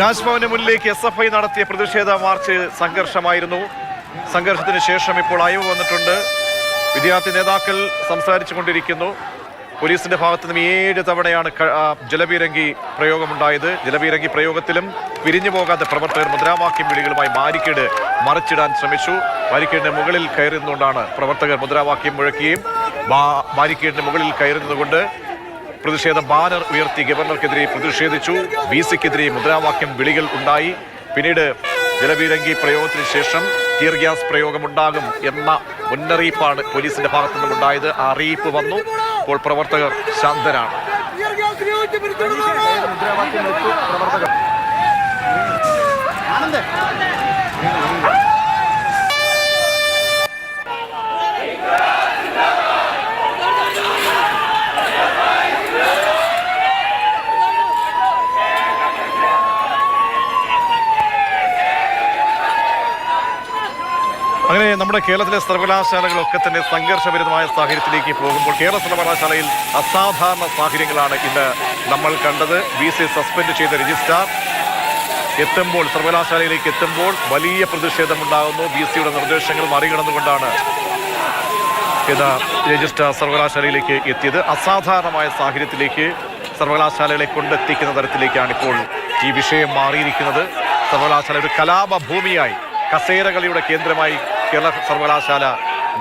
രാജ്ഭവന് മുന്നിലേക്ക് S F I നടത്തിയ പ്രതിഷേധ മാർച്ച് സംഘർഷമായിരുന്നു. സംഘർഷത്തിന് ശേഷം ഇപ്പോൾ അയവ് വന്നിട്ടുണ്ട്. വിദ്യാർത്ഥി നേതാക്കൾ സംസാരിച്ചു കൊണ്ടിരിക്കുന്നു. പോലീസിന്റെ ഭാഗത്തു നിന്നും ഏഴ് തവണയാണ് ജലപീരങ്കി പ്രയോഗമുണ്ടായത്. ജലപീരങ്കി പ്രയോഗത്തിലും പിരിഞ്ഞു പോകാതെ പ്രവർത്തകർ മുദ്രാവാക്യം വിളികളുമായി ബാരിക്കേഡ് മറിച്ചിടാൻ ശ്രമിച്ചു. ബാരിക്കേഡിന് മുകളിൽ കയറുന്നുകൊണ്ടാണ് പ്രവർത്തകർ മുദ്രാവാക്യം മുഴക്കുകയും ബാരിക്കേഡിന് മുകളിൽ കയറുന്നതുകൊണ്ട് പ്രതിഷേധ ബാനർ ഉയർത്തി ഗവർണർക്കെതിരെ പ്രതിഷേധിച്ചു. വി സിക്കെതിരെ മുദ്രാവാക്യം വിളികൾ ഉണ്ടായി. പിന്നീട് ജലപീരങ്കി പ്രയോഗത്തിന് ശേഷം ടിയർ ഗ്യാസ് പ്രയോഗമുണ്ടാകും എന്ന മുന്നറിയിപ്പാണ് പോലീസിന്റെ ഭാഗത്തു നിന്നുണ്ടായത് ആ അറിയിപ്പ് വന്നു. ഇപ്പോൾ പ്രവർത്തകർ ശാന്തരാണ്. tear അങ്ങനെ നമ്മുടെ കേരളത്തിലെ സർവകലാശാലകളൊക്കെ തന്നെ സംഘർഷഭരിതമായ സാഹചര്യത്തിലേക്ക് പോകുമ്പോൾ കേരള സർവകലാശാലയിൽ അസാധാരണ സാഹചര്യങ്ങളാണ് ഇന്ന് നമ്മൾ കണ്ടത്. വി സി സസ്പെൻഡ് ചെയ്ത രജിസ്ട്രാർ എത്തുമ്പോൾ സർവകലാശാലയിലേക്ക് എത്തുമ്പോൾ വലിയ പ്രതിഷേധമുണ്ടാകുന്നു. ബി സിയുടെ നിർദ്ദേശങ്ങൾ മറികടന്നുകൊണ്ടാണ് ഇത് രജിസ്ട്രാർ സർവകലാശാലയിലേക്ക് എത്തിയത്. അസാധാരണമായ സാഹചര്യത്തിലേക്ക് സർവകലാശാലകളെ കൊണ്ടെത്തിക്കുന്ന തരത്തിലേക്കാണ് ഇപ്പോൾ ഈ വിഷയം മാറിയിരിക്കുന്നത്. സർവകലാശാല ഒരു കലാപഭൂമിയായി. കസേരകളിയുടെ കേന്ദ്രമായി കേരള സർവകലാശാല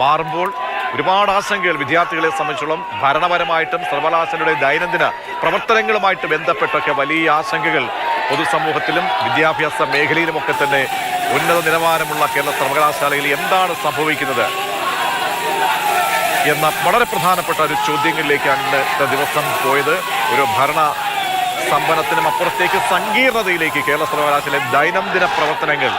മാറുമ്പോൾ ഒരുപാട് ആശങ്കകൾ വിദ്യാർത്ഥികളെ സംബന്ധിച്ചോളം ഭരണപരമായിട്ടും സർവകലാശാലയുടെ ദൈനംദിന പ്രവർത്തനങ്ങളുമായിട്ട് ബന്ധപ്പെട്ടൊക്കെ വലിയ ആശങ്കകൾ പൊതുസമൂഹത്തിലും വിദ്യാഭ്യാസ മേഖലയിലുമൊക്കെ തന്നെ ഉന്നത നിലവാരമുള്ള കേരള സർവകലാശാലയിൽ എന്താണ് സംഭവിക്കുന്നത്? എന്ന വളരെ പ്രധാനപ്പെട്ട ഒരു ചോദ്യങ്ങളിലേക്കാണ് ഇന്നത്തെ ദിവസം പോയത്. ഒരു ഭരണ സമ്പന്നത്തിനും അപ്പുറത്തേക്ക് സങ്കീർണതയിലേക്ക് കേരള സർവകലാശാലയിലെ ദൈനംദിന പ്രവർത്തനങ്ങൾ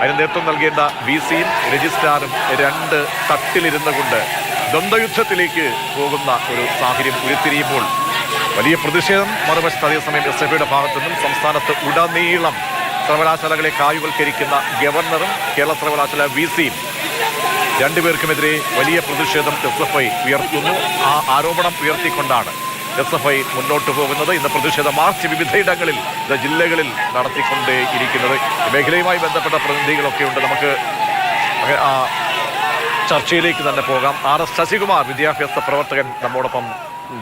അതിന് നേതൃത്വം നൽകേണ്ട വി സിയും രജിസ്ട്രാറും രണ്ട് തട്ടിലിരുന്നു കൊണ്ട് ദ്വന്ദ്വയുദ്ധത്തിലേക്ക് പോകുന്ന ഒരു സാഹചര്യം ഉരുത്തിരിയുമ്പോൾ വലിയ പ്രതിഷേധം മറുവശത്ത് അതേസമയം എസ് എഫ് ഐയുടെ ഭാഗത്തു നിന്നും സംസ്ഥാനത്ത് ഉടനീളം സർവകലാശാലകളെ കായുവൽക്കരിക്കുന്ന ഗവർണറും കേരള സർവകലാശാല വി സിയും രണ്ടുപേർക്കുമെതിരെ വലിയ പ്രതിഷേധം എസ് എഫ് ഐ ഉയർത്തുന്നു. ആ ആരോപണം ഉയർത്തിക്കൊണ്ടാണ് എസ് എഫ് ഐ മുന്നോട്ട് പോകുന്നത്. ഇന്ന് പ്രതിഷേധ മാർച്ച് വിവിധയിടങ്ങളിൽ ജില്ലകളിൽ നടത്തിക്കൊണ്ടേ ഇരിക്കുന്നത് മേഖലയുമായി ബന്ധപ്പെട്ട പ്രതിനിധികളൊക്കെ ഉണ്ട്. നമുക്ക് ചർച്ചയിലേക്ക് തന്നെ പോകാം. ആർ എസ് ശശികുമാർ വിദ്യാഭ്യാസ പ്രവർത്തകൻ നമ്മോടൊപ്പം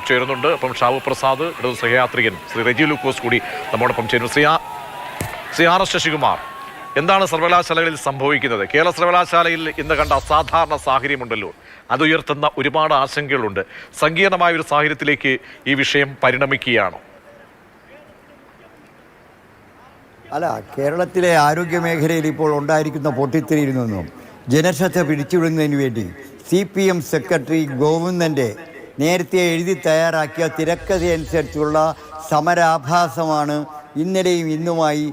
ചേരുന്നുണ്ട്. അപ്പം ഷാവു പ്രസാദ് ഇടതു സഹയാത്രികൻ ശ്രീ റെജി ലൂക്കോസ് കൂടി നമ്മോടൊപ്പം ചേരുന്നു. ശ്രീ ശ്രീ ആർ എസ് ശശികുമാർ എന്താണ് സർവകലാശാലകളിൽ സംഭവിക്കുന്നത്? കേരള സർവകലാശാലയിൽ ഇന്ന് കണ്ട അസാധാരണ സാഹചര്യമുണ്ടല്ലോ. അത് ഉയർത്തുന്ന ഒരുപാട് ആശങ്കകളുണ്ട്. സങ്കീർണമായ ഒരു സാഹചര്യത്തിലേക്ക് ഈ വിഷയം പരിണമിക്കുകയാണോ. അല്ല കേരളത്തിലെ ആരോഗ്യ മേഖലയിൽ ഇപ്പോൾ ഉണ്ടായിരിക്കുന്ന പൊട്ടിത്തെറിയിൽ നിന്നും ജനശ്രദ്ധ പിടിച്ചുവിടുന്നതിന് വേണ്ടി സി പി എം സെക്രട്ടറി ഗോവിന്ദന്റെ നേരത്തെ എഴുതി തയ്യാറാക്കിയ തിരക്കഥയനുസരിച്ചുള്ള സമരാഭാസമാണ് ഇന്നലെയും ഇന്നുമായി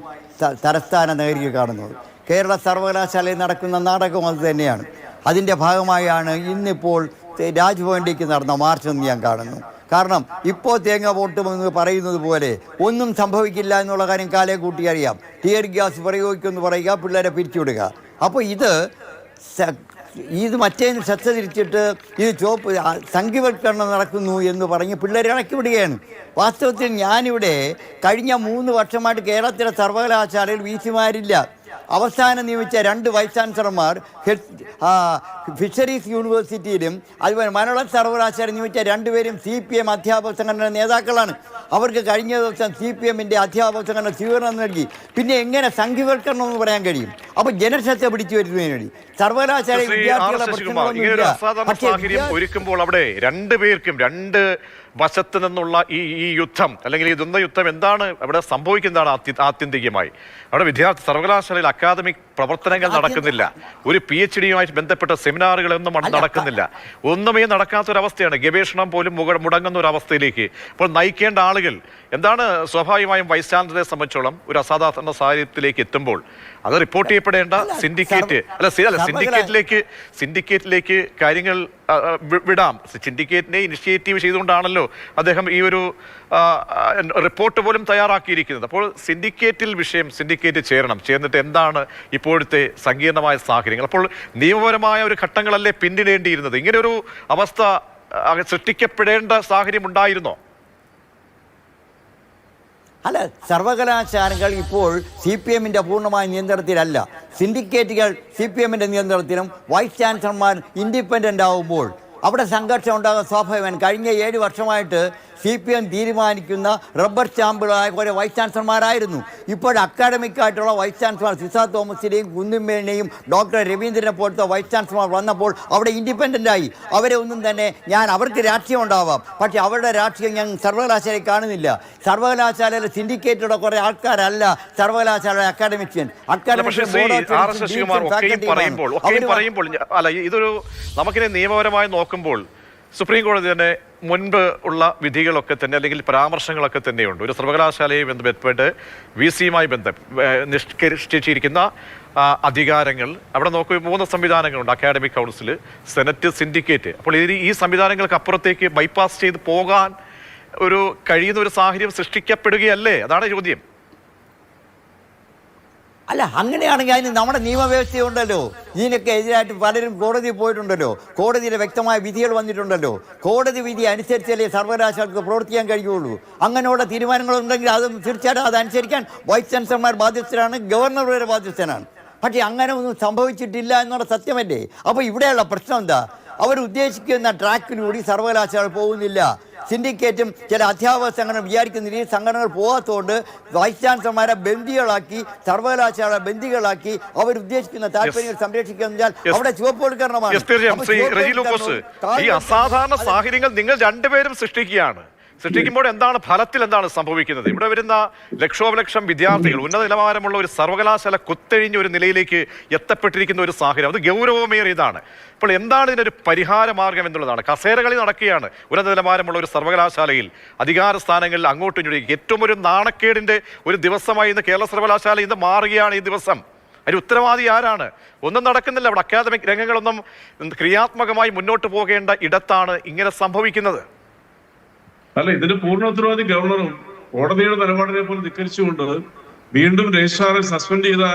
തലസ്ഥാന നഗരിയിൽ കാണുന്നത്. കേരള സർവകലാശാലയിൽ നടക്കുന്ന നാടകം അത് തന്നെയാണ്. അതിന്റെ ഭാഗമായാണ് ഇന്നിപ്പോൾ രാജ്ഭവനിലേക്ക് നടന്ന മാർച്ച് എന്ന് ഞാൻ കാണുന്നു. കാരണം ഇപ്പോൾ തേങ്ങ പൊട്ടുമെന്ന് പറയുന്നത് പോലെ ഒന്നും സംഭവിക്കില്ല എന്നുള്ള കാര്യം കാലേ കൂട്ടി അറിയാം. ടിയർ ഗ്യാസ് പ്രയോഗിക്കുമെന്ന് പറയുക പിള്ളേരെ പിരിച്ചുവിടുക. അപ്പോൾ ഇത് ഇത് മറ്റേന്ന് ശ്രദ്ധ തിരിച്ചിട്ട് ഇത് ചോപ്പ് സംഘിവൽക്കരണം നടക്കുന്നു എന്ന് പറഞ്ഞ് പിള്ളേരെ ഇറക്കി വിടുകയാണ്. വാസ്തവത്തിൽ ഞാനിവിടെ കഴിഞ്ഞ മൂന്ന് വർഷമായിട്ട് കേരളത്തിലെ സർവകലാശാലയിൽ വി സിമാരില്ല. അവസാനം നിയമിച്ച രണ്ട് വൈസ് ചാൻസലർമാർ ഫിഷറീസ് യൂണിവേഴ്സിറ്റിയിലും അതുപോലെ മലയാള സർവകലാശാല നിയമിച്ച രണ്ടുപേരും സി പി എം അധ്യാപക സംഘടന നേതാക്കളാണ്. അവർക്ക് കഴിഞ്ഞ ദിവസം സി പി എമ്മിന്റെ അധ്യാപക സംഘടന സ്വീകരണം നൽകി. പിന്നെ എങ്ങനെ സംഘീവൽക്കരണം എന്ന് പറയാൻ കഴിയും? അപ്പോൾ ജനശ്രദ്ധ പിടിച്ചു വരുന്നതിന് വേണ്ടി. സർവകലാശാല വിദ്യാർത്ഥികളെ ഒരുക്കുമ്പോൾ അവിടെ രണ്ടുപേർക്കും രണ്ട് വശത്ത് നിന്നുള്ള ഈ ഈ യുദ്ധം അല്ലെങ്കിൽ ഈ ദ്വന്ദ്വ യുദ്ധം എന്താണ് അവിടെ സംഭവിക്കുന്നതാണ് ആത്യ- ആത്യന്തികമായി. അവിടെ വിദ്യാർത്ഥി സർവകലാശാലയിൽ അക്കാദമിക് പ്രവർത്തനങ്ങൾ നടക്കുന്നില്ല. ഒരു പി എച്ച് ഡിയുമായി ബന്ധപ്പെട്ട സെമിനാറുകളൊന്നും നടക്കുന്നില്ല. ഒന്നുമേ നടക്കാത്തൊരവസ്ഥയാണ്. ഗവേഷണം പോലും മുടങ്ങുന്ന ഒരു അവസ്ഥയിലേക്ക് അപ്പോൾ നയിക്കേണ്ട ആളുകൾ എന്താണ് സ്വാഭാവികമായും വൈസ് ചാൻസലറെ സംബന്ധിച്ചോളം ഒരു അസാധാരണ സാഹചര്യത്തിലേക്ക് എത്തുമ്പോൾ അത് റിപ്പോർട്ട് ചെയ്യപ്പെടേണ്ട സിൻഡിക്കേറ്റ്. അല്ല അല്ല സിൻഡിക്കേറ്റിലേക്ക് സിൻഡിക്കേറ്റിലേക്ക് കാര്യങ്ങൾ വിടാം. സിൻഡിക്കേറ്റിനെ ഇനിഷ്യേറ്റീവ് ചെയ്തുകൊണ്ടാണല്ലോ അദ്ദേഹം ഈ ഒരു റിപ്പോർട്ട് പോലും തയ്യാറാക്കിയിരിക്കുന്നത്. അപ്പോൾ സിൻഡിക്കേറ്റിൽ വിഷയം സിൻഡിക്കേറ്റ് ചേരണം. ചേർന്നിട്ട് എന്താണ് ഇപ്പോഴത്തെ സങ്കീർണമായ സാഹചര്യങ്ങൾ? അപ്പോൾ നിയമപരമായ ഒരു ഘട്ടങ്ങളല്ലേ പിന്നിടേണ്ടിയിരുന്നത്? ഇങ്ങനെ ഒരു അവസ്ഥ സൃഷ്ടിക്കപ്പെടേണ്ട സാഹചര്യം ഉണ്ടായിരുന്നോ? അല്ല സർവകലാശാലകൾ ഇപ്പോൾ സി പി എമ്മിന്റെ പൂർണമായ നിയന്ത്രണത്തിലല്ല. സിൻഡിക്കേറ്റുകൾ സി പി എമ്മിന്റെ നിയന്ത്രണത്തിലും വൈസ് ചാൻസലർമാർ ഇൻഡിപെൻഡന്റ് ആവുമ്പോൾ. അവിടെ സംഘർഷം ഉണ്ടാകാൻ സ്വാഭാവികമാണ്. കഴിഞ്ഞ ഏഴ് വർഷമായിട്ട് സി പി എം തീരുമാനിക്കുന്ന റബ്ബർ സ്റ്റാമ്പുകളായ കുറേ വൈസ് ചാൻസലർമാരായിരുന്നു ഇപ്പോൾ അക്കാഡമിക് ആയിട്ടുള്ള വൈസ് ചാൻസലർ സിസ തോമസിനെയും കുന്നിമ്മേനെയും ഡോക്ടർ രവീന്ദ്രനെ പോലത്തെ വൈസ് ചാൻസലർമാർ വന്നപ്പോൾ അവിടെ ഇൻഡിപെൻഡന്റ് ആയി. അവരെ ഒന്നും തന്നെ ഞാൻ അവർക്ക് രാഷ്ട്രീയം ഉണ്ടാവാം. പക്ഷേ അവരുടെ രാഷ്ട്രീയം ഞാൻ സർവകലാശാലയിൽ കാണുന്നില്ല. സർവകലാശാലയിലെ സിൻഡിക്കേറ്റുള്ള കുറേ ആൾക്കാരല്ല സർവകലാശാലയുടെ അക്കാഡമിഷ്യൻ പറയുമ്പോൾ ഒക്കെയും പറയുമ്പോൾ അല്ല ഇതൊരു നമുക്കിനെ നിയമപരമായി നോക്കുമ്പോൾ സുപ്രീം കോടതി തന്നെ മുൻപ് ഉള്ള വിധികളൊക്കെ തന്നെ അല്ലെങ്കിൽ പരാമർശങ്ങളൊക്കെ തന്നെയുണ്ട്. ഒരു സർവകലാശാലയെ ബന്ധപ്പെട്ട് വി സിയുമായി ബന്ധം നിഷ്കരിച്ചിരിക്കുന്ന അധികാരങ്ങൾ. അവിടെ നോക്കുക മൂന്ന് സംവിധാനങ്ങളുണ്ട്. Academic council senate syndicate. അപ്പോൾ ഇതിന് ഈ സംവിധാനങ്ങൾക്ക് അപ്പുറത്തേക്ക് ബൈപ്പാസ് ചെയ്ത് പോകാൻ ഒരു കഴിയുന്ന ഒരു സാഹചര്യം സൃഷ്ടിക്കപ്പെടുകയല്ലേ? അതാണ് ചോദ്യം. അല്ല അങ്ങനെയാണെങ്കിൽ അതിന് നമ്മുടെ നിയമവ്യവസ്ഥയുണ്ടല്ലോ. ഇതിനൊക്കെ എതിരായിട്ട് പലരും കോടതിയിൽ പോയിട്ടുണ്ടല്ലോ. കോടതിയിലെ വ്യക്തമായ വിധികൾ വന്നിട്ടുണ്ടല്ലോ. കോടതി വിധി അനുസരിച്ചല്ലേ സർവകലാശാലക്ക് പ്രവർത്തിക്കാൻ കഴിയുള്ളൂ. അങ്ങനെയുള്ള തീരുമാനങ്ങളുണ്ടെങ്കിൽ അത് തീർച്ചയായിട്ടും അതനുസരിക്കാൻ വൈസ് ചാൻസലർമാർ ബാധ്യസ്ഥരാണ് ഗവർണർ വരെ ബാധ്യസ്ഥനാണ്. പക്ഷേ അങ്ങനെ ഒന്നും സംഭവിച്ചിട്ടില്ല എന്നുള്ള സത്യമല്ലേ? അപ്പോൾ ഇവിടെയുള്ള പ്രശ്നം എന്താ? അവർ ഉദ്ദേശിക്കുന്ന സർവകലാശാല പോകുന്നില്ല. സിൻഡിക്കേറ്റും ചില അധ്യാപക സംഘടന വിചാരിക്കുന്ന രീതിയിൽ സംഘടനകൾ പോകാത്തതുകൊണ്ട് വൈസ് ചാൻസലർമാരെ ബന്ദികളാക്കി സർവകലാശാല ബന്ദികളാക്കി അവരുദ്ദേശിക്കുന്ന താല്പര്യങ്ങൾ സംരക്ഷിക്കുക. അവിടെ ചുവപ്പോൾക്കരണമാണ് ഈ അസാധാരണ സാഹചര്യങ്ങൾ നിങ്ങൾ രണ്ടുപേരും സൃഷ്ടിക്കുകയാണ്. സൃഷ്ടിക്കുമ്പോൾ എന്താണ് ഫലത്തിൽ എന്താണ് സംഭവിക്കുന്നത്? ഇവിടെ വരുന്ന ലക്ഷോപലക്ഷം വിദ്യാർത്ഥികൾ ഉന്നത നിലവാരമുള്ള ഒരു സർവകലാശാല കുത്തഴിഞ്ഞ ഒരു നിലയിലേക്ക് എത്തപ്പെട്ടിരിക്കുന്ന ഒരു സാഹചര്യം. അത് ഗൗരവമേറിയതാണ് അപ്പോൾ എന്താണ് ഇതിനൊരു പരിഹാര മാർഗം എന്നുള്ളതാണ്. കസേരകളി നടക്കുകയാണ് ഉന്നത നിലവാരമുള്ള ഒരു സർവകലാശാലയിൽ. അധികാര സ്ഥാനങ്ങളിൽ അങ്ങോട്ടും ഇങ്ങോട്ടും. ഏറ്റവും ഒരു നാണക്കേടിന്റെ ഒരു ദിവസമായി ഇന്ന് കേരള സർവകലാശാല ഇന്ന് മാറുകയാണ് ഈ ദിവസം. അതിന് ഉത്തരവാദി ആരാണ്? ഒന്നും നടക്കുന്നില്ല. അവിടെ അക്കാദമിക് രംഗങ്ങളൊന്നും ക്രിയാത്മകമായി മുന്നോട്ട് പോകേണ്ട ഇടത്താണ് ഇങ്ങനെ സംഭവിക്കുന്നത്. അല്ല ഇതിന് പൂർണ ഉത്തരവാദി ഗവർണറും കോടതിയുടെ നിലപാടിനെ പോലെ ധിക്കരിച്ചുകൊണ്ട് വീണ്ടും രജിസ്ട്രാറെ സസ്പെൻഡ് ചെയ്ത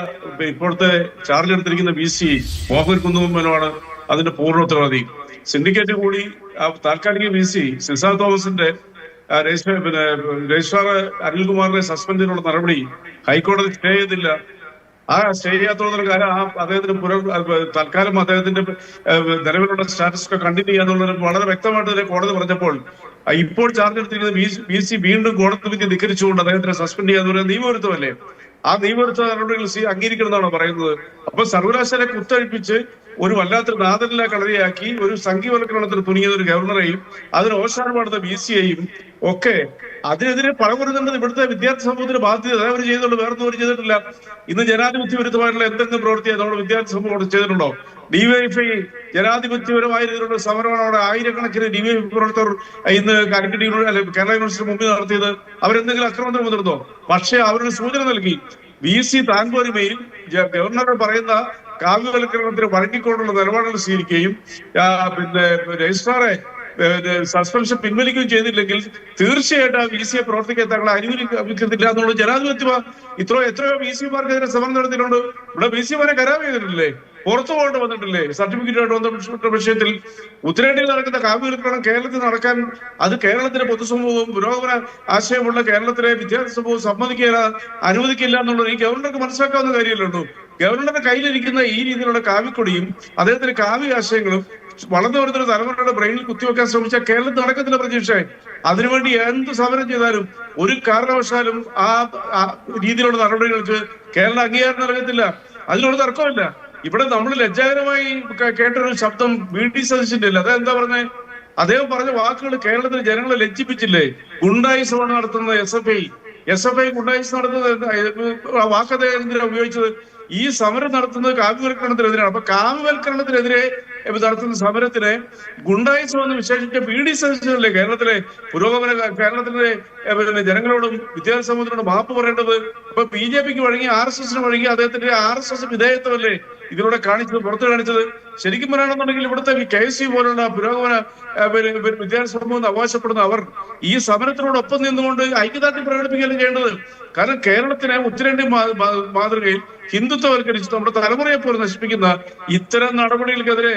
ഇപ്പോഴത്തെ ചാർജ് എടുത്തിരിക്കുന്ന വി സി മോഹൻ കുന്നുമ്മനുമാണ് അതിന്റെ പൂർണ ഉത്തരവാദി സിൻഡിക്കേറ്റ് കൂടി താൽക്കാലിക വി സി സിസാ തോമസിന്റെ പിന്നെ രജിസ്ട്രാർ അനിൽകുമാറിനെ സസ്പെൻഡ് ചെയ്തുള്ള നടപടി ഹൈക്കോടതി സ്റ്റേ ചെയ്തില്ല. ആ സ്റ്റേ ചെയ്യാത്തോളം കാര്യം ആ അദ്ദേഹത്തിന് പുര തൽക്കാലം അദ്ദേഹത്തിന്റെ നിലവിലുള്ള സ്റ്റാറ്റസ് ഒക്കെ കണ്ടിന്യൂ ചെയ്യാന്നുള്ളത് വളരെ വ്യക്തമായിട്ട് കോടതി പറഞ്ഞപ്പോൾ ഇപ്പോൾ ചാർജ് എടുത്തിരിക്കുന്നത് പി സി വീണ്ടും കോടതി വിധി ധിക്കരിച്ചുകൊണ്ട് അദ്ദേഹത്തിനെ സസ്പെൻഡ് ചെയ്യാന്ന് പറയുന്നത് നിയമവിരുദ്ധമല്ലേ? ആ നിയമവിരുദ്ധ നടപടികൾ സി അംഗീകരിക്കണമെന്നാണ് പറയുന്നത്? അപ്പൊ സർവകലാശാല കുത്തഴിപ്പിച്ച് ഒരു വല്ലാത്തൊരു നാദനില കളരിയാക്കി ഒരു സംഘീവൽക്കരണത്തിന് തുനിയുന്ന ഒരു ഗവർണറെയും അതിന് ഓശാനമാടുന്ന ബി സിയെയും ഒക്കെ അതിനെതിരെ പഴമുറുന്നുള്ളത് ഇവിടുത്തെ വിദ്യാർത്ഥി സമൂഹത്തിന് ബാധ്യത. അവർ ചെയ്തിട്ടുണ്ട് വേറെ ഒന്നും അവർ ചെയ്തിട്ടില്ല. ഇന്ന് ജനാധിപത്യ വിരുദ്ധമായിട്ടുള്ള എന്തെങ്കിലും പ്രവൃത്തി നമ്മുടെ വിദ്യാർത്ഥി സമൂഹം ചെയ്തിട്ടുണ്ടോ? ഡിവൈഎഫ്ഐ ജനാധിപത്യപരമായ രീതിയിലുള്ള സമരമാണ് അവിടെ ആയിരക്കണക്കിന് ഡിവൈഎഫ് പ്രവർത്തകർ ഇന്ന് കാലിക്കറ്റ് യൂണിവേഴ്സിറ്റി കേരള യൂണിവേഴ്സിറ്റി മുമ്പിൽ നടത്തിയത്. അവരെന്തെങ്കിലും അക്രമത്തിന് മുതിർന്നോ പക്ഷേ അവരൊരു സൂചന നൽകി. വി സി താൻപോരിമയിൽ ഗവർണർ പറയുന്ന കാവ്യവൽക്കരണത്തിന് വഴങ്ങിക്കൊണ്ടുള്ള നിലപാടുകൾ സ്വീകരിക്കുകയും പിന്നെ രജിസ്ട്രാറെ സസ്പെൻഷൻ പിൻവലിക്കുകയും ചെയ്തില്ലെങ്കിൽ തീർച്ചയായിട്ടും ആ വി സിയെ പ്രവർത്തിക്കാൻ തങ്ങളെ അനുവദിക്കുന്നില്ല എന്നുള്ള ജനാധിപത്യ ഇത്രയോ എത്രയോ വി സിമാർക്കെതിരെ സമരം നടത്തിയിട്ടുണ്ട്. ഇവിടെ വി സിമാരെ കരാർ ചെയ്തിട്ടില്ലേ? പുറത്തു പോകേണ്ടി വന്നിട്ടില്ലേ? സർട്ടിഫിക്കറ്റുമായിട്ട് ബന്ധപ്പെട്ട വിഷയത്തിൽ ഉത്തരേന്ത്യയിൽ നടക്കുന്ന കാവ്യവൽക്കരണം കേരളത്തിൽ നടക്കാൻ അത് കേരളത്തിലെ പൊതുസമൂഹവും പുരോഗമന ആശയമുള്ള കേരളത്തിലെ വിദ്യാർത്ഥി സമൂഹവും സമ്മതിക്കില്ല അനുവദിക്കില്ല എന്നുള്ളത് ഈ ഗവർണർക്ക് മനസ്സിലാക്കാവുന്ന കാര്യമല്ലുള്ളൂ ഗവർണറുടെ കയ്യിലിരിക്കുന്ന ഈ രീതിയിലുള്ള കാവ്യക്കൊടിയും അദ്ദേഹത്തിന്റെ കാവ്യ ആശയങ്ങളും വളർന്നു വരുന്ന ഒരു തലമുറയുടെ ബ്രെയിനിൽ കുത്തിവെക്കാൻ ശ്രമിച്ച കേരളത്തിൽ നടക്കത്തില്ല പ്രതീക്ഷ. അതിനുവേണ്ടി എന്ത് സമരം ചെയ്താലും ഒരു കാരണവശാലും ആ രീതിയിലുള്ള നടപടികൾക്ക് കേരള അംഗീകാരം നൽകത്തില്ല. അതിനോട് തർക്കമില്ല ഇവിടെ നമ്മൾ ലജ്ജാകരമായി കേട്ടൊരു ശബ്ദം വി ഡി സതീശന്റെ അല്ല അതെന്താ പറഞ്ഞേ? അദ്ദേഹം പറഞ്ഞ വാക്കുകൾ കേരളത്തിലെ ജനങ്ങളെ ലജ്ജിപ്പിച്ചില്ലേ? ഗുണ്ടായിസമാണ് നടത്തുന്നത് S F I S F I ഗുണ്ടായിസ് നടത്തുന്നത്? വാക്ക് അദ്ദേഹം എന്തിനാ ഉപയോഗിച്ചത്? ഈ സമരം നടത്തുന്നത് കാവ്യവൽക്കരണത്തിനെതിരാണ് അപ്പൊ കാവ്യവൽക്കരണത്തിനെതിരെ നടത്തുന്ന സമരത്തിനെ ഗുണ്ടായിസം എന്ന് വിശേഷിച്ച പി ഡി സതീശനല്ലേ കേരളത്തിലെ പുരോഗമന കേരളത്തിലെ പിന്നെ ജനങ്ങളോടും വിദ്യാർത്ഥി സമൂഹത്തിനോട് മാപ്പ് പറയേണ്ടത്? അപ്പൊ ബി ജെ പിക്ക് വഴങ്ങി ആർ എസ് എസിന് വഴങ്ങി അദ്ദേഹത്തിന്റെ ആർ എസ് എസ് വിധേയത്വമല്ലേ ഇതിലൂടെ കാണിച്ചത് പുറത്തു കാണിച്ചത്? ശരിക്കും പറയുകയാണെന്നുണ്ടെങ്കിൽ ഇവിടുത്തെ കെ എസ് സി പോലുള്ള പുരോഗമന വിദ്യാർത്ഥി സമൂഹം എന്ന് അവകാശപ്പെടുന്ന അവർ ഈ സമരത്തിനോടൊപ്പം നിന്നുകൊണ്ട് ഐക്യദാർഢ്യം പ്രകടിപ്പിക്കുകയല്ലേ ചെയ്യേണ്ടത്? കാരണം കേരളത്തിന് ഉത്തരേന്ത്യൻ മാതൃകയിൽ ഹിന്ദുത്വവൽക്കരിച്ച് നമ്മുടെ തലമുറയെ പോലും നശിപ്പിക്കുന്ന ഇത്തരം നടപടികൾക്കെതിരെ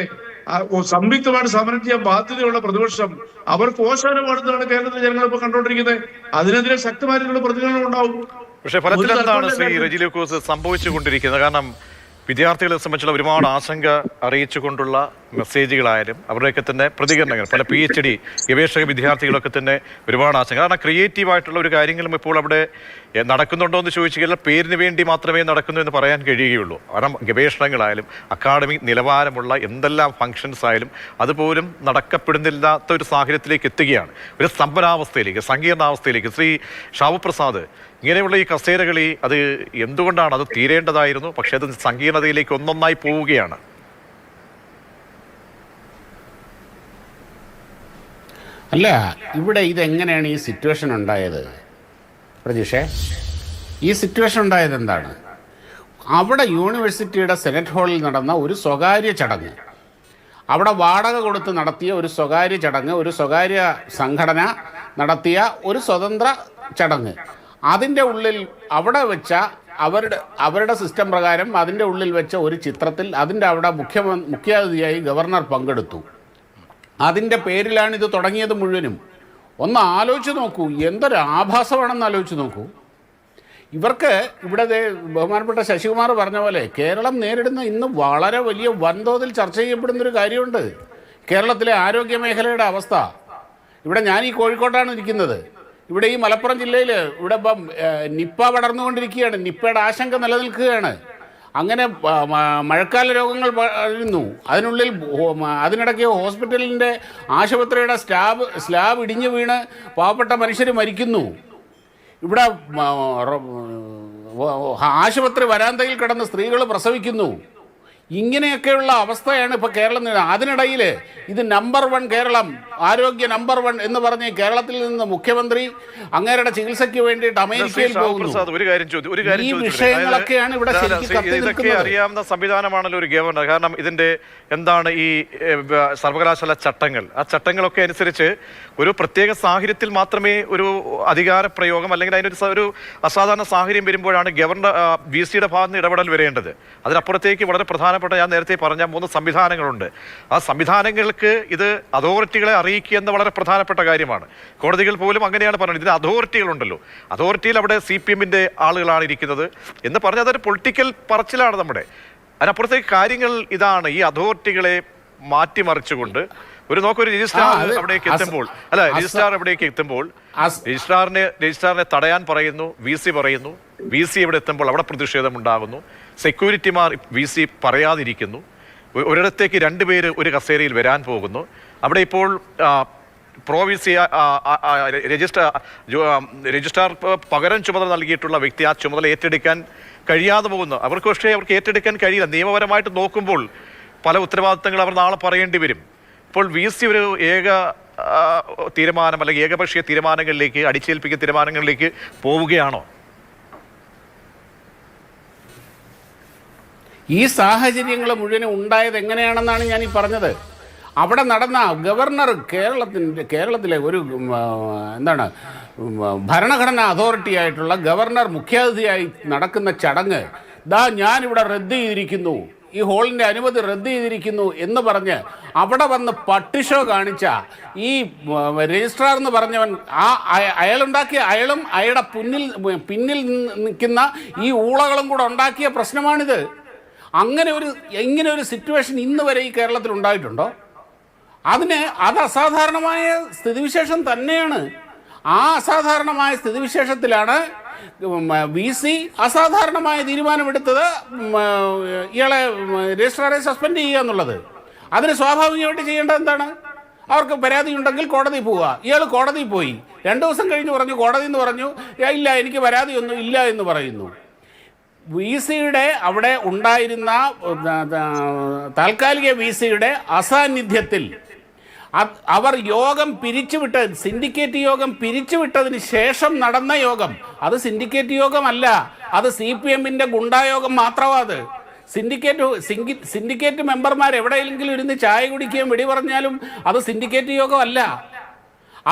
സംയുക്തമായിട്ട് സമരം ചെയ്യാൻ ബാധ്യതയുള്ള പ്രതിപക്ഷം അവർ ഓശാന പാടുന്നതാണ് കേരളത്തിലെ ജനങ്ങൾ ഇപ്പൊ കണ്ടുകൊണ്ടിരിക്കുന്നത്. അതിനെതിരെ ശക്തമായിട്ടുള്ള പ്രതികരണം ഉണ്ടാവും. പക്ഷെ ഫലത്തിൽ എന്താണ് ശ്രീ റെജിലൂക്കോസ് സംഭവിച്ചു ലൂക്കോസ് സംഭവിച്ചുകൊണ്ടിരിക്കുന്നത്? കാരണം വിദ്യാർത്ഥികളെ സംബന്ധിച്ചുള്ള ഒരുപാട് ആശങ്ക അറിയിച്ചുകൊണ്ടുള്ള മെസ്സേജുകളായാലും അവരുടെയൊക്കെ തന്നെ പ്രതികരണങ്ങൾ പല പി എച്ച് ഡി ഗവേഷക വിദ്യാർത്ഥികളൊക്കെ തന്നെ ഒരുപാട് ആശങ്ക. കാരണം ക്രിയേറ്റീവ് ആയിട്ടുള്ള ഒരു കാര്യങ്ങളും ഇപ്പോൾ അവിടെ നടക്കുന്നുണ്ടോ എന്ന് ചോദിച്ചു കഴിഞ്ഞാൽ പേരിന് വേണ്ടി മാത്രമേ നടക്കുന്നു എന്ന് പറയാൻ കഴിയുകയുള്ളൂ. കാരണം ഗവേഷണങ്ങളായാലും അക്കാഡമിക് നിലവാരമുള്ള എന്തെല്ലാം ഫങ്ഷൻസ് ആയാലും അതുപോലും നടക്കപ്പെടുന്നില്ലാത്ത ഒരു സാഹചര്യത്തിലേക്ക് എത്തുകയാണ്. ഒരു സ്തംഭനാവസ്ഥയിലേക്ക് സങ്കീർണാവസ്ഥയിലേക്ക്. ശ്രീ ഷാവുപ്രസാദ് ഇങ്ങനെയുള്ള ഈ കസേരകളി അത് എന്തുകൊണ്ടാണ്? അത് തീരേണ്ടതായിരുന്നു? പക്ഷേ അത് സങ്കീർണതയിലേക്ക് ഒന്നൊന്നായി പോവുകയാണ്. അല്ല ഇവിടെ ഇതെങ്ങനെയാണ് ഈ സിറ്റുവേഷൻ ഉണ്ടായത്? പ്രതീക്ഷേ ഈ സിറ്റുവേഷൻ ഉണ്ടായത് എന്താണ്? അവിടെ യൂണിവേഴ്സിറ്റിയുടെ സെനറ്റ് ഹാളിൽ നടന്ന ഒരു സ്വകാര്യ ചടങ്ങ്. അവിടെ വാടക കൊടുത്ത് നടത്തിയ ഒരു സ്വകാര്യ ചടങ്ങ് ഒരു സ്വകാര്യ സംഘടന നടത്തിയ ഒരു സ്വതന്ത്ര ചടങ്ങ്. അതിന്റെ ഉള്ളിൽ അവിടെ വെച്ച അവരുടെ അവരുടെ സിസ്റ്റം പ്രകാരം അതിന്റെ ഉള്ളിൽ വെച്ച ഒരു ചിത്രത്തിൽ അതിന്റെ അവിടെ മുഖ്യ മുഖ്യാതിഥിയായി ഗവർണർ പങ്കെടുത്തു. അതിന്റെ പേരിലാണ് ഇത് തുടങ്ങിയത് മുഴുവനും. ഒന്ന് ആലോചിച്ച് നോക്കൂ എന്തൊരു ആഭാസമാണെന്ന് ആലോചിച്ച് നോക്കൂ. ഇവർക്ക് ഇവിടെ ബഹുമാനപ്പെട്ട ശശികുമാർ പറഞ്ഞ പോലെ കേരളം നേരിടുന്ന ഇന്ന് വളരെ വലിയ വൻതോതിൽ ചർച്ച ചെയ്യപ്പെടുന്നൊരു കാര്യമുണ്ട്. കേരളത്തിലെ ആരോഗ്യ മേഖലയുടെ അവസ്ഥ. ഇവിടെ ഞാൻ ഈ കോഴിക്കോട്ടാണ് ഇരിക്കുന്നത്. ഇവിടെ ഈ മലപ്പുറം ജില്ലയിൽ ഇവിടെ ഇപ്പം നിപ്പ പടർന്നുകൊണ്ടിരിക്കുകയാണ്. നിപ്പയുടെ ആശങ്ക നിലനിൽക്കുകയാണ്. അങ്ങനെ മഴക്കാല രോഗങ്ങൾ വരുന്നു അതിനുള്ളിൽ അതിനിടയ്ക്ക് ഹോസ്പിറ്റലിന്റെ ആശുപത്രിയുടെ സ്ലാബ് സ്ലാബ് ഇടിഞ്ഞു വീണ് പാവപ്പെട്ട മനുഷ്യർ മരിക്കുന്നു. ഇവിടെ ആശുപത്രി വരാന്തയിൽ കിടന്ന് സ്ത്രീകൾ പ്രസവിക്കുന്നു. ഇങ്ങനെയൊക്കെയുള്ള അവസ്ഥയാണ് ഇപ്പോൾ കേരളം. അതിനിടയിൽ ഇത് നമ്പർ വൺ കേരളം ആരോഗ്യ നമ്പർ വൺ എന്ന് പറഞ്ഞ് കേരളത്തിൽ നിന്ന് മുഖ്യമന്ത്രി അങ്ങേരുടെ ചികിത്സയ്ക്ക് വേണ്ടിയിട്ട് അമേരിക്കയിൽ പോകുന്നു ഒരു കാര്യം ഒരു കാര്യം ഈ? വിഷയങ്ങളൊക്കെയാണ് ഇവിടെ ഇതൊക്കെ അറിയാവുന്ന സംവിധാനമാണല്ലോ ഒരു ഗവർണർ കാരണം ഇതിന്റെ എന്താണ് ഈ സർവകലാശാല ചട്ടങ്ങൾ ആ ചട്ടങ്ങളൊക്കെ അനുസരിച്ച് ഒരു പ്രത്യേക സാഹചര്യത്തിൽ മാത്രമേ ഒരു അധികാര പ്രയോഗം അല്ലെങ്കിൽ അതിനൊരു ഒരു അസാധാരണ സാഹചര്യം വരുമ്പോഴാണ് ഗവർണർ വി സിയുടെ ഭാഗത്ത് ഇടപെടൽ വരേണ്ടത് അതിനപ്പുറത്തേക്ക് വളരെ പ്രധാനപ്പെട്ട ഞാൻ നേരത്തെ പറഞ്ഞ മൂന്ന് സംവിധാനങ്ങളുണ്ട്. ആ സംവിധാനങ്ങൾക്ക് ഇത് അതോറിറ്റികളെ അറിയിക്കുക എന്ന വളരെ പ്രധാനപ്പെട്ട കാര്യമാണ്. കോടതികൾ പോലും അങ്ങനെയാണ് പറയുന്നത് ഇതിന് അതോറിറ്റികളുണ്ടല്ലോ. അതോറിറ്റിയിൽ അവിടെ സി പി എമ്മിന്റെ ആളുകളാണ് ഇരിക്കുന്നത് എന്ന് പറഞ്ഞാൽ അതൊരു പൊളിറ്റിക്കൽ പറച്ചിലാണ് നമ്മുടെ. അതിനപ്പുറത്തേക്ക് കാര്യങ്ങൾ ഇതാണ്. ഈ അതോറിറ്റികളെ മാറ്റിമറിച്ചുകൊണ്ട് ഒരു നോക്കൊരു രജിസ്ട്രാർ അവിടേക്ക് എത്തുമ്പോൾ അല്ല രജിസ്ട്രാർ അവിടേക്ക് എത്തുമ്പോൾ രജിസ്ട്രാറിനെ രജിസ്ട്രാറിനെ തടയാൻ പറയുന്നു വി സി പറയുന്നു വി സി ഇവിടെ എത്തുമ്പോൾ അവിടെ പ്രതിഷേധം ഉണ്ടാകുന്നു സെക്യൂരിറ്റിമാർ വി സി പറയാതിരിക്കുന്നു. ഒരിടത്തേക്ക് രണ്ടുപേര് ഒരു കസേരയിൽ വരാൻ പോകുന്നു. അവിടെ ഇപ്പോൾ ആ, പ്രോ വി സി ആ, ആ, ആ, രജിസ്ട്രാർ പകരം ചുമതല നൽകിയിട്ടുള്ള വ്യക്തി ആ ചുമതല ഏറ്റെടുക്കാൻ കഴിയാതെ പോകുന്നു. അവർക്ക് പക്ഷേ അവർക്ക് ഏറ്റെടുക്കാൻ കഴിയില്ല. നിയമപരമായിട്ട് നോക്കുമ്പോൾ പല ഉത്തരവാദിത്തങ്ങൾ അവർ നാളെ പറയേണ്ടി വരും. ഇപ്പോൾ വി സി ഒരു ഏക തീരുമാനം അല്ലെങ്കിൽ ഏകപക്ഷീയ തീരുമാനങ്ങളിലേക്ക് അടിച്ചേൽപ്പിക്കുന്ന തീരുമാനങ്ങളിലേക്ക് പോവുകയാണോ? ഈ സാഹചര്യങ്ങൾ മുഴുവനും ഉണ്ടായത് എങ്ങനെയാണെന്നാണ് ഞാൻ ഈ പറഞ്ഞത്. അവിടെ നടന്ന ഗവർണർ കേരളത്തിന്റെ കേരളത്തിലെ ഒരു എന്താണ് ഭരണഘടനാ അതോറിറ്റി ആയിട്ടുള്ള ഗവർണർ മുഖ്യാതിഥിയായി നടക്കുന്ന ചടങ്ങ് ദാ ഞാനിവിടെ റദ്ദ് ചെയ്തിരിക്കുന്നു. ഈ ഹോളിന്റെ അനുമതി റദ്ദ് ചെയ്തിരിക്കുന്നു എന്ന് പറഞ്ഞ് അവിടെ വന്ന് പട്ടിഷോ കാണിച്ച ഈ രജിസ്ട്രാർ എന്ന് പറഞ്ഞവൻ ആ അയ- അയാളുണ്ടാക്കിയ അയാളും അയാളുടെ പിന്നിൽ പിന്നിൽ നിൽക്കുന്ന ഈ ഊളകളും കൂടെ ഉണ്ടാക്കിയ പ്രശ്നമാണിത്. അങ്ങനെ ഒരു ഇങ്ങനെ ഒരു സിറ്റുവേഷൻ ഇന്ന് വരെ ഈ കേരളത്തിൽ ഉണ്ടായിട്ടുണ്ടോ? അതിന് അത് അസാധാരണമായ സ്ഥിതിവിശേഷം തന്നെയാണ്. ആ അസാധാരണമായ സ്ഥിതിവിശേഷത്തിലാണ് വി സി അസാധാരണമായ തീരുമാനമെടുത്തത് ഇയാളെ രജിസ്ട്രാറെ സസ്പെൻഡ് ചെയ്യുക എന്നുള്ളത്. അതിന് സ്വാഭാവികമായിട്ട് ചെയ്യേണ്ടത് എന്താണ്? അവർക്ക് പരാതി ഉണ്ടെങ്കിൽ കോടതി പോവുക. ഇയാൾ കോടതി പോയി. രണ്ട് ദിവസം കഴിഞ്ഞ് പറഞ്ഞു കോടതി എന്ന് പറഞ്ഞു ഇല്ല എനിക്ക് പരാതിയൊന്നും ഇല്ല എന്ന് പറയുന്നു. വി സിയുടെ അവിടെ ഉണ്ടായിരുന്ന താൽക്കാലിക വി സിയുടെ അസാന്നിധ്യത്തിൽ അവർ യോഗം പിരിച്ചുവിട്ട സിൻഡിക്കേറ്റ് യോഗം പിരിച്ചുവിട്ടതിന് ശേഷം നടന്ന യോഗം. അത് സിൻഡിക്കേറ്റ് യോഗമല്ല. അത് സി പി എമ്മിന്റെ ഗുണ്ടായോഗം മാത്രമാണ് അത്. സിൻഡിക്കേറ്റ് സിൻഡി സിൻഡിക്കേറ്റ് മെമ്പർമാർ എവിടെയെങ്കിലും ഇരുന്ന് ചായ കുടിക്കുകയും വെടി പറഞ്ഞാലും അത് സിൻഡിക്കേറ്റ് യോഗമല്ല.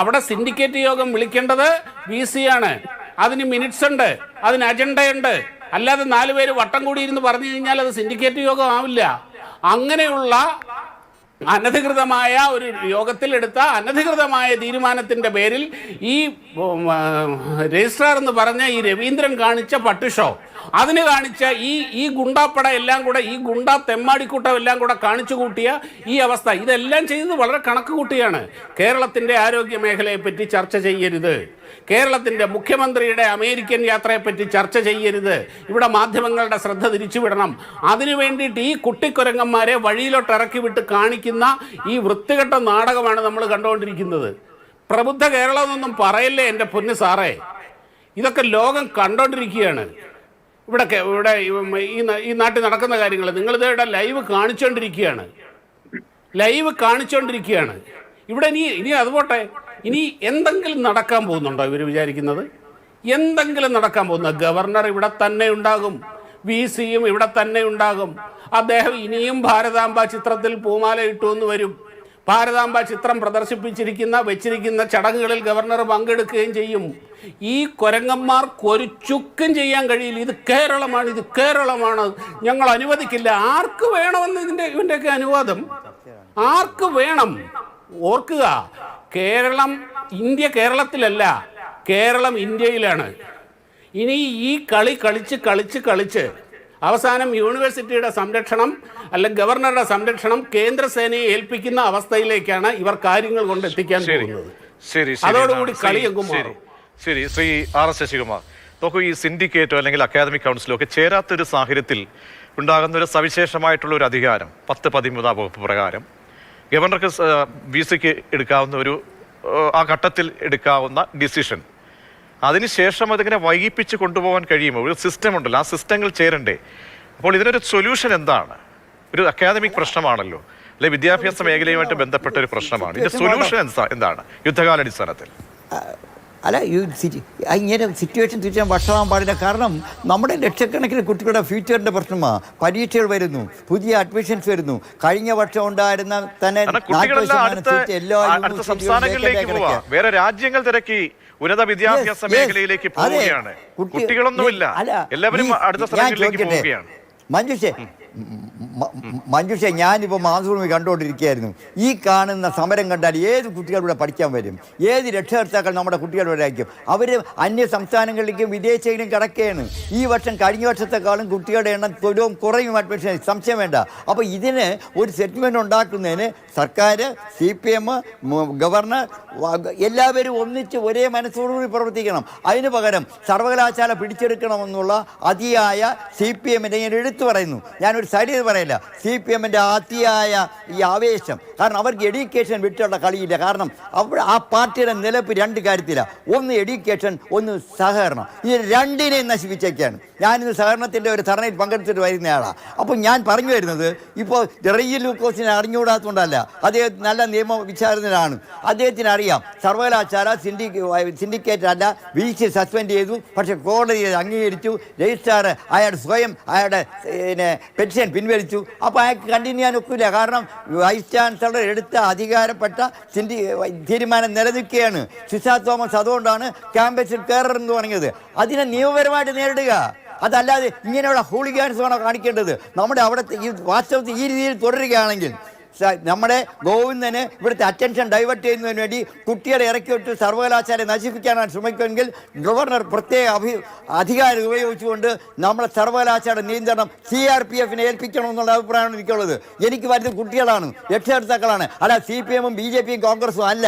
അവിടെ സിൻഡിക്കേറ്റ് യോഗം വിളിക്കേണ്ടത് വി ആണ് അതിന് മിനിറ്റ്സ് ഉണ്ട് അതിന് അജണ്ടയുണ്ട് അല്ലാതെ നാലുപേര് വട്ടം കൂടി ഇരുന്ന് പറഞ്ഞു കഴിഞ്ഞാൽ അത് സിൻഡിക്കേറ്റ് യോഗം ആവില്ല. അങ്ങനെയുള്ള അനധികൃതമായ ഒരു യോഗത്തിലെടുത്ത അനധികൃതമായ തീരുമാനത്തിന്റെ പേരിൽ ഈ രജിസ്ട്രാർ എന്ന് പറഞ്ഞ ഈ രവീന്ദ്രൻ കാണിച്ച പട്ടുഷോ അതിന് കാണിച്ച ഈ ഈ ഗുണ്ടാപ്പട എല്ലാം കൂടെ ഈ ഗുണ്ടാ തെമ്മാടിക്കൂട്ടം എല്ലാം കൂടെ കാണിച്ചു കൂട്ടിയ ഈ അവസ്ഥ. ഇതെല്ലാം ചെയ്തത് വളരെ കണക്ക് കൂട്ടിയാണ്. കേരളത്തിന്റെ ആരോഗ്യ മേഖലയെപ്പറ്റി ചർച്ച ചെയ്യരുത്. കേരളത്തിന്റെ മുഖ്യമന്ത്രിയുടെ അമേരിക്കൻ യാത്രയെപ്പറ്റി ചർച്ച ചെയ്യരുത്. ഇവിടെ മാധ്യമങ്ങളുടെ ശ്രദ്ധ തിരിച്ചുവിടണം. അതിനു വേണ്ടിയിട്ട് ഈ കുട്ടിക്കുരങ്ങന്മാരെ വഴിയിലോട്ട് ഇറക്കി വിട്ട് കാണിക്കുന്ന ഈ വൃത്തികെട്ട നാടകമാണ് നമ്മൾ കണ്ടുകൊണ്ടിരിക്കുന്നത്. പ്രബുദ്ധ കേരളം എന്നൊന്നും പറയല്ലേ എന്റെ പൊന്ന് സാറേ? ഇതൊക്കെ ലോകം കണ്ടുകൊണ്ടിരിക്കുകയാണ് ഇവിടെ ഇവിടെ ഈ നാട്ടിൽ നടക്കുന്ന കാര്യങ്ങൾ നിങ്ങളിത് ഇവിടെ ലൈവ് കാണിച്ചുകൊണ്ടിരിക്കുകയാണ് ലൈവ് കാണിച്ചുകൊണ്ടിരിക്കുകയാണ് ഇവിടെ ഇനി ഇനി അതുപോട്ടെ. ഇനി എന്തെങ്കിലും നടക്കാൻ പോകുന്നുണ്ടോ ഇവർ വിചാരിക്കുന്നത്? എന്തെങ്കിലും നടക്കാൻ പോകുന്ന ഗവർണർ ഇവിടെ തന്നെ ഉണ്ടാകും. വി സിയും ഇവിടെ തന്നെ ഉണ്ടാകും. അദ്ദേഹം ഇനിയും ഭാരതാംബ ചിത്രത്തിൽ പൂമാല ഇട്ടു എന്ന് വരും. ഭാരതാംബ ചിത്രം പ്രദർശിപ്പിച്ചിരിക്കുന്ന വെച്ചിരിക്കുന്ന ചടങ്ങുകളിൽ ഗവർണർ പങ്കെടുക്കുകയും ചെയ്യും. ഈ കൊരങ്ങന്മാർക്ക് ഒരു ചുക്കും ചെയ്യാൻ കഴിയില്ല. ഇത് കേരളമാണ് ഇത് കേരളമാണ്. ഞങ്ങൾ അനുവദിക്കില്ല. ആർക്ക് വേണമെന്ന് ഇതിന്റെ ഇവന്റെയൊക്കെ അനുവാദം? ആർക്ക് വേണം? ഓർക്കുക കേരളം ഇന്ത്യ കേരളത്തിലല്ല കേരളം ഇന്ത്യയിലാണ്. ഇനി ഈ കളി കളിച്ച് കളിച്ച് കളിച്ച് അവസാനം യൂണിവേഴ്സിറ്റിയുടെ സംരക്ഷണം അല്ലെങ്കിൽ ഗവർണറുടെ സംരക്ഷണം കേന്ദ്രസേനയെ ഏൽപ്പിക്കുന്ന അവസ്ഥയിലേക്കാണ് ഇവർ കാര്യങ്ങൾ കൊണ്ട് എത്തിക്കാൻ ശരി. പോകുന്നത്. അതോടുകൂടി കളിയെങ്കും കളി മാറും. ശരി. Shri R S Sasikumar. നോക്കൂ ഈ സിൻഡിക്കേറ്റോ അല്ലെങ്കിൽ അക്കാദമിക് കൗൺസിലോ ഒക്കെ ചേരാത്തൊരു സാഹചര്യത്തിൽ ഉണ്ടാകുന്ന ഒരു സവിശേഷമായിട്ടുള്ള ഒരു അധികാരം പത്ത് പതിമൂന്നാം വകുപ്പ് പ്രകാരം ഗവർണർക്ക് വി സിക്ക് എടുക്കാവുന്ന ഒരു ആ ഘട്ടത്തിൽ എടുക്കാവുന്ന ഡിസിഷൻ. അതിനുശേഷം അതിങ്ങനെ വൈകിപ്പിച്ച് കൊണ്ടുപോകാൻ കഴിയുമോ? ഒരു സിസ്റ്റം ഉണ്ടല്ലോ ആ സിസ്റ്റങ്ങൾ ചേരണ്ടേ. അപ്പോൾ ഇതിനൊരു സൊല്യൂഷൻ എന്താണ്? ഒരു അക്കാദമിക് പ്രശ്നമാണല്ലോ. അല്ലെ വിദ്യാഭ്യാസ മേഖലയുമായിട്ട് ബന്ധപ്പെട്ട ഒരു പ്രശ്നമാണ്. ഇതിന്റെ സൊല്യൂഷൻ എന്താ എന്താണ്? യുദ്ധകാലാടിസ്ഥാനത്തിൽ. അല്ല ഈ ഇങ്ങനെ സിറ്റുവേഷൻ തിരിച്ചാൽ വഷളാൻ പാടില്ല. കാരണം നമ്മുടെ ലക്ഷക്കണക്കിന് കുട്ടികളുടെ ഫ്യൂച്ചറിന്റെ പ്രശ്നമാണ് പരീക്ഷകൾ വരുന്നു പുതിയ അഡ്മിഷൻസ് വരുന്നു. കഴിഞ്ഞ വർഷം ഉണ്ടായിരുന്ന തന്നെ കാരണം 40 കുട്ടികളെല്ലാം ശതമാനം അടുത്ത എല്ലാ സംസ്ഥാനങ്ങളിലേക്ക് വേറെ രാജ്യങ്ങൾ തിരക്കി. ഉന്നത വിദ്യാഭ്യാസ. മേഖലയിലേക്ക്. പോവുകയാണ്. കുട്ടി- കുട്ടികളൊന്നുമില്ല. എല്ലാവരും അടുത്ത സ്ഥലങ്ങളിലേക്ക് പോവുകയാണ്. മഞ്ജുഷേ മഞ്ജുഷ ഞാനിപ്പോൾ മാതൃഭൂമി കണ്ടുകൊണ്ടിരിക്കുകയായിരുന്നു. ഈ കാണുന്ന സമരം കണ്ടാൽ ഏത് കുട്ടികളിവിടെ പഠിക്കാൻ വരും? ഏത് രക്ഷകർത്താക്കൾ നമ്മുടെ കുട്ടികളിവിടെ അയക്കും അവർ അന്യ സംസ്ഥാനങ്ങളിലേക്കും വിദേശയിലും കിടക്കുകയാണ്. ഈ വർഷം കഴിഞ്ഞ വർഷത്തെക്കാളും കുട്ടികളുടെ എണ്ണം തൊഴിലും കുറയും അഡ്മിഷൻ. സംശയം വേണ്ട. അപ്പോൾ ഇതിന് ഒരു സെറ്റിൽമെന്റ് ഉണ്ടാക്കുന്നതിന് സർക്കാർ സി പി എം ഗവർണർ എല്ലാവരും ഒന്നിച്ച് ഒരേ മനസ്സോടുകൂടി പ്രവർത്തിക്കണം. അതിന് പകരം സർവകലാശാല പിടിച്ചെടുക്കണമെന്നുള്ള അതിയായ സി പി എമ്മിനെ ഞാൻ എടുത്തു പറയുന്നു. ഞാനൊരു സൈഡിൽ പറയില്ല. സി പി എമ്മിന്റെ അതിയായ ഈ ആവേശം. കാരണം അവർക്ക് എഡ്യൂക്കേഷൻ വിട്ടുള്ള കളിയില്ല. കാരണം അവ ആ പാർട്ടിയുടെ നിലപ്പ് രണ്ട് കാര്യത്തിലാണ് ഒന്ന് എഡ്യൂക്കേഷൻ ഒന്ന് സഹകരണം. ഈ രണ്ടിനെയും നശിപ്പിച്ചേക്കാണ്. ഞാനിന്ന് സഹകരണത്തിന്റെ ഒരു ധർണയിൽ പങ്കെടുത്തിട്ട് വരുന്നയാളാണ് അപ്പോൾ ഞാൻ പറഞ്ഞു വരുന്നത് ഇപ്പോൾ റെയ്യൽ ലൂക്കോസിനെ അറിഞ്ഞുകൂടാത്തതുകൊണ്ടല്ല. അദ്ദേഹം നല്ല നിയമ വിചാരത്തിലാണ് അദ്ദേഹത്തിന് അറിയാം സർവകലാശാല സിൻഡി സിൻഡിക്കേറ്റ് അല്ല വി സി സസ്പെൻഡ് ചെയ്തു. പക്ഷേ കോടതി അത് അംഗീകരിച്ചു. രജിസ്ട്രാർ അയാൾ സ്വയം അയാളുടെ പിന്നെ പെൻഷൻ പിൻവലിച്ചു. അപ്പോൾ അയാൾക്ക് കണ്ടിന്യൂ ചെയ്യാൻ ഒക്കില്ല കാരണം വൈസ് ചാൻസലർ എടുത്ത അധികാരപ്പെട്ട ചിന്തി തീരുമാനം നിലനിൽക്കുകയാണ്. സിസാ തോമസ് അതുകൊണ്ടാണ് ക്യാമ്പസിൽ കയറെന്ന് പറഞ്ഞത്. അതിനെ നിയമപരമായിട്ട് നേരിടുക. അതല്ലാതെ ഇങ്ങനെയുള്ള ഹൂളിഗാൻസുമാണോ കാണിക്കേണ്ടത്? നമ്മുടെ അവിടെ ഈ വാസ്തവത്തിൽ ഈ രീതിയിൽ തുടരുകയാണെങ്കിൽ നമ്മുടെ ഗോവിന്ദന് ഇവിടുത്തെ അറ്റൻഷൻ ഡൈവേർട്ട് ചെയ്യുന്നതിന് വേണ്ടി കുട്ടികളെ ഇറക്കി വിട്ട് സർവകലാശാലയെ നശിപ്പിക്കാനാണ് ശ്രമിക്കുമെങ്കിൽ ഗവർണർ പ്രത്യേക അഭി അധികാരം ഉപയോഗിച്ചുകൊണ്ട് നമ്മുടെ സർവകലാശാല നിയന്ത്രണം സി ആർ പി എഫിനെ ഏൽപ്പിക്കണമെന്നുള്ള അഭിപ്രായമാണ് എനിക്കുള്ളത്. എനിക്ക് വരുന്ന കുട്ടികളാണ് രക്ഷകർത്താക്കളാണ്. അല്ല സി പി എമ്മും ബി ജെ പിയും കോൺഗ്രസും അല്ല.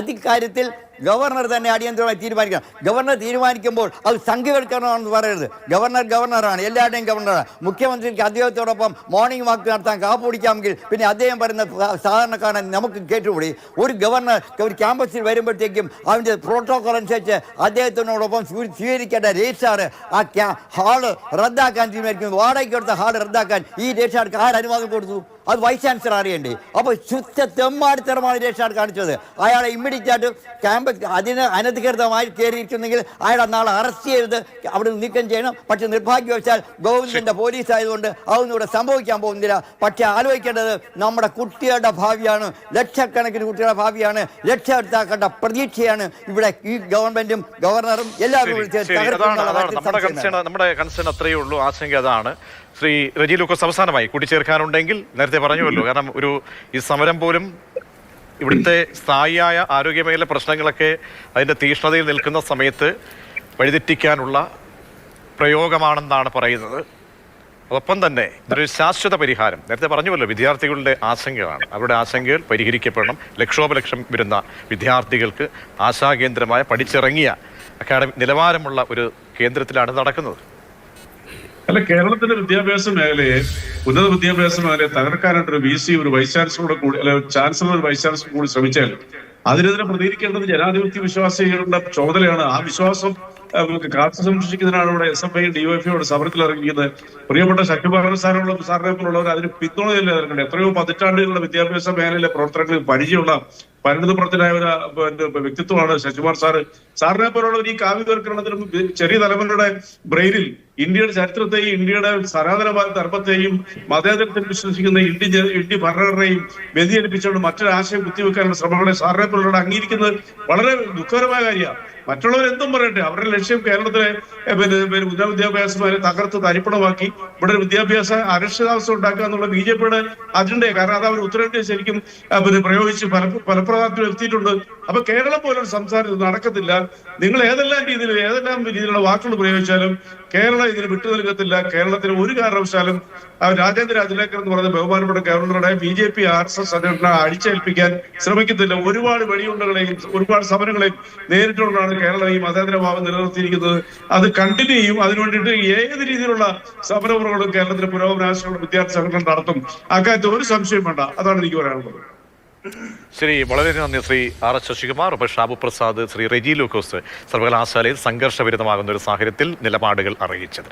അതിക്കാര്യത്തിൽ ഗവർണർ തന്നെ അടിയന്തരമായി തീരുമാനിക്കണം. ഗവർണർ തീരുമാനിക്കുമ്പോൾ അത് സംഘവൽക്കരണമെന്ന് പറയരുത്. ഗവർണർ ഗവർണറാണ് എല്ലാവരുടെയും ഗവർണറാണ്. മുഖ്യമന്ത്രിക്ക് അദ്ദേഹത്തോടൊപ്പം മോർണിംഗ് വാക്ക് നടത്താൻ കാപ്പ് പിടിക്കാമെങ്കിൽ പിന്നെ അദ്ദേഹം പറയുന്ന സാധാരണക്കാരൻ നമുക്ക് കേട്ടുകൂടി. ഒരു ഗവർണർ ഒരു ക്യാമ്പസിൽ വരുമ്പോഴത്തേക്കും അവന്റെ പ്രോട്ടോകോൾ അനുസരിച്ച് അദ്ദേഹത്തിനോടൊപ്പം സ്വീ- സ്വീകരിക്കേണ്ട രജിസ്ട്രാർ ആ ക്യാ ഹാൾ റദ്ദാക്കാൻ തീരുമാനിക്കുന്നു. വാടകയ്ക്ക് കൊടുത്ത ഹാൾ റദ്ദാക്കാൻ ഈ രജിസ്ട്രാർക്ക് ആരനുവാദം കൊടുത്തു? അത് വൈസ് ചാൻസലർ അറിയണ്ടേ അപ്പോൾ ശുദ്ധ തെമ്മാടിത്തരമാണ് രക്ഷാട് കാണിച്ചത്. അയാളെ ഇമ്മീഡിയറ്റ് ആയിട്ട് ക്യാമ്പ് അതിന് അനധികൃതമായി കയറിയിരിക്കുന്നെങ്കിൽ അയാളെ നാളെ അറസ്റ്റ് ചെയ്ത് അവിടെ നീക്കം ചെയ്യണം. പക്ഷെ നിർഭാഗ്യവശാൽ ഗവൺമെന്റിന്റെ പോലീസ് ആയതുകൊണ്ട് അതൊന്നും ഇവിടെ സംഭവിക്കാൻ പോകുന്നില്ല. പക്ഷെ ആലോചിക്കേണ്ടത് നമ്മുടെ കുട്ടികളുടെ ഭാവിയാണ്. ലക്ഷക്കണക്കിന് കുട്ടികളുടെ ഭാവിയാണ്. രക്ഷകർത്താക്കളുടെ പ്രതീക്ഷയാണ്. ഇവിടെ ഈ ഗവൺമെന്റും ഗവർണറും എല്ലാവരും നമ്മുടെ സംശയമില്ല. നമ്മുടെ കൺസേൺ അത്രയേ ഉള്ളൂ. ആശങ്ക അതാണ്. ശ്രീ റജി ലൂക്കോസ് അവസാനമായി കൂട്ടിച്ചേർക്കാനുണ്ടെങ്കിൽ നേരത്തെ പറഞ്ഞുവല്ലോ. കാരണം ഒരു ഈ സമരം പോലും ഇവിടുത്തെ സ്ഥായിയായ ആരോഗ്യമേഖല പ്രശ്നങ്ങളൊക്കെ അതിന്റെ തീഷ്ണതയിൽ നിൽക്കുന്ന സമയത്ത് വഴിതെറ്റിക്കാനുള്ള പ്രയോഗമാണെന്നാണ് പറയുന്നത്. ഒപ്പം തന്നെ ഇതൊരു ശാശ്വത പരിഹാരം. നേരത്തെ പറഞ്ഞുവല്ലോ വിദ്യാർത്ഥികളുടെ ആശങ്കകളാണ്. അവരുടെ ആശങ്കകൾ പരിഹരിക്കപ്പെടണം. ലക്ഷോപലക്ഷം വരുന്ന വിദ്യാർത്ഥികൾക്ക് ആശാകേന്ദ്രമായ പഠിച്ചിറങ്ങിയ അക്കാഡമി നിലവാരമുള്ള ഒരു കേന്ദ്രത്തിലാണ് നടക്കുന്നത്. അല്ല കേരളത്തിന്റെ വിദ്യാഭ്യാസ മേഖലയെ ഉന്നത വിദ്യാഭ്യാസ മേഖലയെ തകർക്കാനായിട്ട് ഒരു വി സി ഒരു വൈസ് ചാൻസലറുടെ കൂടി അല്ലെ ചാൻസലർ വൈസ് ചാൻസലർ കൂടി ശ്രമിച്ചാൽ അതിനെതിരെ പ്രതികരിക്കേണ്ടത് ജനാധിപത്യ വിശ്വാസികളുടെ ചുമതലയാണ്. ആ വിശ്വാസം കാത്തു സംരക്ഷിക്കുന്നതിനാണ് ഇവിടെ എസ് എഫ് ഐ ഡിവൈഫിയോട് സമരത്തിൽ ഇറങ്ങിയിരിക്കുന്നത്. പ്രിയപ്പെട്ട ശക്തിപാലൻ സാറുള്ള സാറിനെ പോലുള്ളവർ അതിന് പിന്തുണയില്ല ഇറങ്ങേണ്ടത് എത്രയോ പതിറ്റാണ്ടുകളുടെ വിദ്യാഭ്യാസ മേഖലയിലെ പ്രവർത്തനങ്ങളിൽ പരിചയമുള്ള പരിണിതപ്രജ്ഞനായ ഒരു വ്യക്തിത്വമാണ് ശശികുമാർ സാറ്. സാറിനെ പോലുള്ളവർ ഈ കാവ്യവൽക്കരണത്തിനും ചെറിയ തലമുറയുടെ ബ്രെയിനിൽ ഇന്ത്യയുടെ ചരിത്രത്തെയും ഇന്ത്യയുടെ സനാതന തർപ്പത്തെയും മതേതരത്തിൽ വിശ്വസിക്കുന്ന ഇന്ത്യ ഇന്ത്യ ഭരണഘടനയും വ്യതിചലിപ്പിച്ചുകൊണ്ട് മറ്റൊരു ആശയം കുത്തിവെക്കാനുള്ള ശ്രമങ്ങളെ സാറിനെ പോലുള്ള അംഗീകരിക്കുന്നത് വളരെ ദുഃഖകരമായ കാര്യമാണ്. മറ്റുള്ളവർ എന്തും പറയട്ടെ അവരുടെ ലക്ഷ്യം കേരളത്തിലെ പിന്നെ ഉന്നത വിദ്യാഭ്യാസമാരെ തകർത്ത് തരിപ്പണമാക്കി ഇവിടെ വിദ്യാഭ്യാസ അരക്ഷിതാവസ്ഥ ഉണ്ടാക്കുക എന്നുള്ള ബി ജെ പിയുടെ അജണ്ടയെ കാരണം അത് അവർ ഉത്തരേന്ത്യ ശരിക്കും പിന്നെ പ്രയോഗിച്ച് ഫല ഫലപ്രദത്തിൽ എത്തിയിട്ടുണ്ട് അപ്പൊ കേരളം പോലൊരു സംസാരം ഇത് നടക്കത്തില്ല. നിങ്ങൾ ഏതെല്ലാം രീതിയിൽ ഏതെല്ലാം രീതിയിലുള്ള വാക്കുകൾ പ്രയോഗിച്ചാലും കേരളം ഇതിന് വിട്ടു നൽകത്തില്ല. കേരളത്തിന് ഒരു കാരണവശാലും രാജേന്ദ്ര അജിലേക്കർ എന്ന് പറയുന്ന ബഹുമാനപ്പെട്ട ഗവർണറുടെ B J P R S S സംഘടന അടിച്ചേൽപ്പിക്കാൻ ശ്രമിക്കത്തില്ല. ഒരുപാട് വെടിയുണ്ടകളെയും ഒരുപാട് സമരങ്ങളെയും നേരിട്ടുകൊണ്ടാണ് കേരളം ഈ മതേതര ഭാവം നിലനിർത്തിയിരിക്കുന്നത്. അത് കണ്ടിന്യൂ ചെയ്യും. അതിനു വേണ്ടിയിട്ട് ഏത് രീതിയിലുള്ള സമരമുറകളും കേരളത്തിലെ പുരോഗമനാശങ്ങളും വിദ്യാർത്ഥി സംഘടന നടത്തും. അക്കാര്യത്തിൽ ഒരു സംശയം വേണ്ട. അതാണ് എനിക്ക് പറയാനുള്ളത്. ശരി വളരെ നന്ദി ശ്രീ ആർ എസ് ശശികുമാർ ഷാബു പ്രസാദ് ശ്രീ റെജി ലൂക്കോസ് സർവകലാശാലയിൽ സംഘർഷവിരുദ്ധമാകുന്ന ഒരു സാഹചര്യത്തിൽ നിലപാടുകൾ അറിയിച്ചത്.